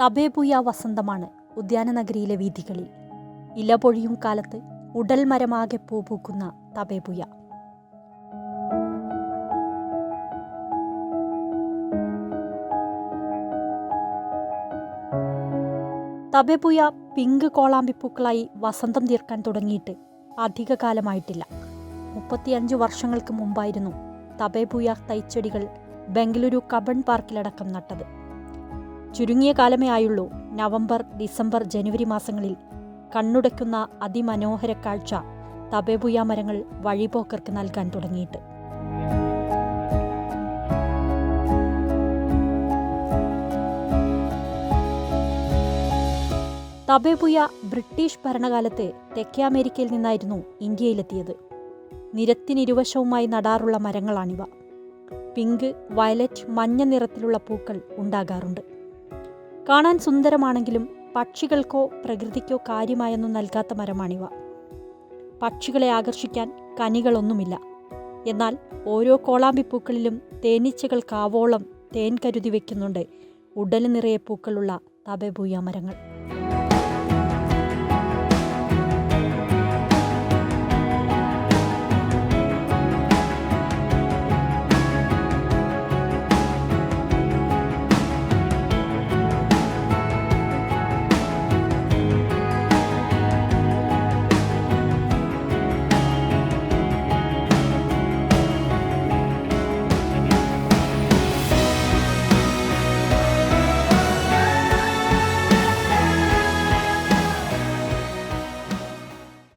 തബേബുയ വസന്തമാണ് ഉദ്യാനനഗരിയിലെ വീഥികളിൽ. ഇലപൊഴിയും കാലത്ത് ഉടൽ മരമാകെ പൂ പൂക്കുന്ന തബേബുയ. തബേബുയ പിങ്ക് കോളാമ്പിപ്പൂക്കളായി വസന്തം തീർക്കാൻ തുടങ്ങിയിട്ട് അധിക കാലമായിട്ടില്ല മുപ്പത്തിയഞ്ച് വർഷങ്ങൾക്ക് മുമ്പായിരുന്നു തബേബുയ തൈച്ചെടികൾ ബംഗളൂരു കബൺ പാർക്കിലടക്കം നട്ടത്. ചുരുങ്ങിയ കാലമേ ആയുള്ളൂ. നവംബർ ഡിസംബർ ജനുവരി മാസങ്ങളിൽ കണ്ണുടയ്ക്കുന്ന അതിമനോഹര കാഴ്ച തബേബുയ മരങ്ങൾ വഴിപോക്കർക്ക് നൽകാൻ തുടങ്ങിയിട്ട്. തബേബുയ ബ്രിട്ടീഷ് ഭരണകാലത്ത് തെക്കേ അമേരിക്കയിൽ നിന്നായിരുന്നു ഇന്ത്യയിലെത്തിയത്. നിരത്തിനിരുവശവുമായി നടാറുള്ള മരങ്ങളാണിവ. പിങ്ക് വയലറ്റ് മഞ്ഞ നിറത്തിലുള്ള പൂക്കൾ ഉണ്ടാകാറുണ്ട്. കാണാൻ സുന്ദരമാണെങ്കിലും പക്ഷികൾക്കോ പ്രകൃതിക്കോ കാര്യമായൊന്നും നൽകാത്ത മരമാണിവ. പക്ഷികളെ ആകർഷിക്കാൻ കനികളൊന്നുമില്ല. എന്നാൽ ഓരോ കോളാമ്പിപ്പൂക്കളിലും തേനീച്ചകൾക്കാവോളം തേൻ കരുതി വയ്ക്കുന്നുണ്ട് ഉടൽ നിറയെ പൂക്കളുള്ള തബേബൂയ മരങ്ങൾ